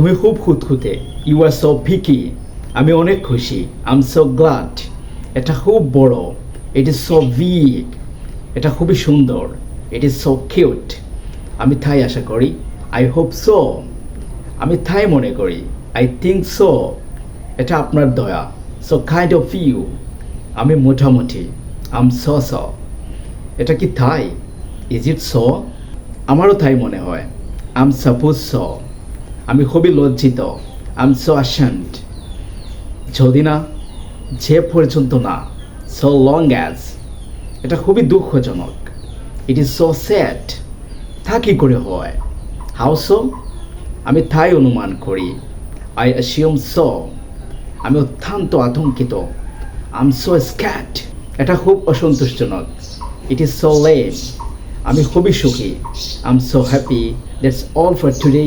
তুমি খুব খুঁতখুঁতে। ইউ আর সো ভিকি আমি অনেক খুশি। আই এম সো গ্লাড এটা খুব বড়। ইট ইজ সো বিগ এটা খুবই সুন্দর। ইট ইজ সো কিউট আমি তাই আশা করি। আই হোপ সো আমি তাই মনে করি। আই থিঙ্ক সো এটা আপনার দয়া। সো কাইন্ড অফ ইউ আমি মোটামুটি। আম স স এটা কি থাই ইজ ইট স আমারও তাই মনে হয়। আম সাপোজ স আমি খুবই লজ্জিত। আম সো অ্যাশেন্ট যদি না, যে পর্যন্ত না সো লং অ্যাজ এটা খুবই দুঃখজনক। ইট ইজ সো স্যাড তা কী করে হয়? হাউ সো আমি তাই অনুমান করি। আই অ্যাসিউম সো আমি অত্যন্ত আতঙ্কিত। আম সো স্ক্যাট এটা খুব অসন্তোষজনক। ইট ইজ সো লেম আমি খুবই সুখী। I'm so happy that's all for today